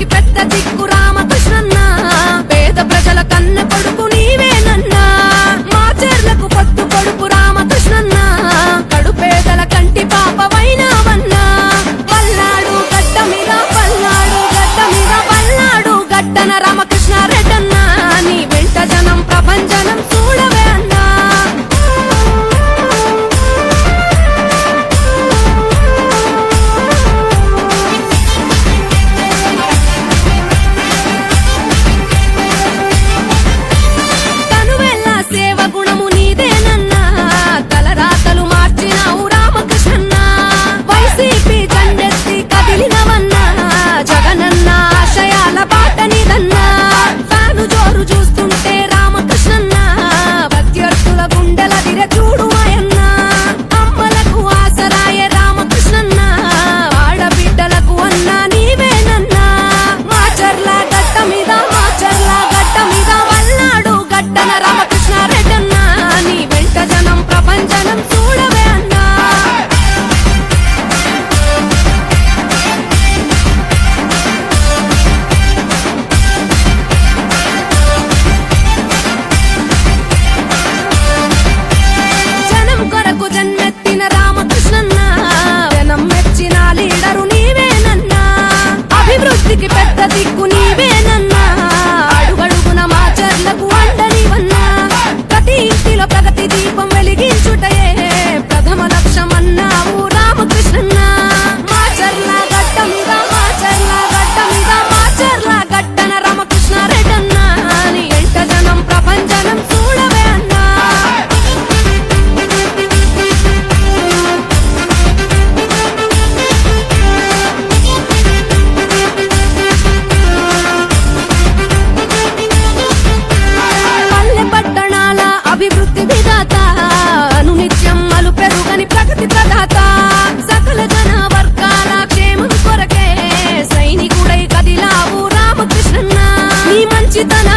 దిక్కుకి పెద్ద దిక్కురా la plaga te di దాత అనునిత్యం అలు పెరుగని ప్రగతి ప్రదాత సకల జన వర్గాల క్షేమం కొరకే సైనికుడై కదిలావు రామకృష్ణ నీ మంచితన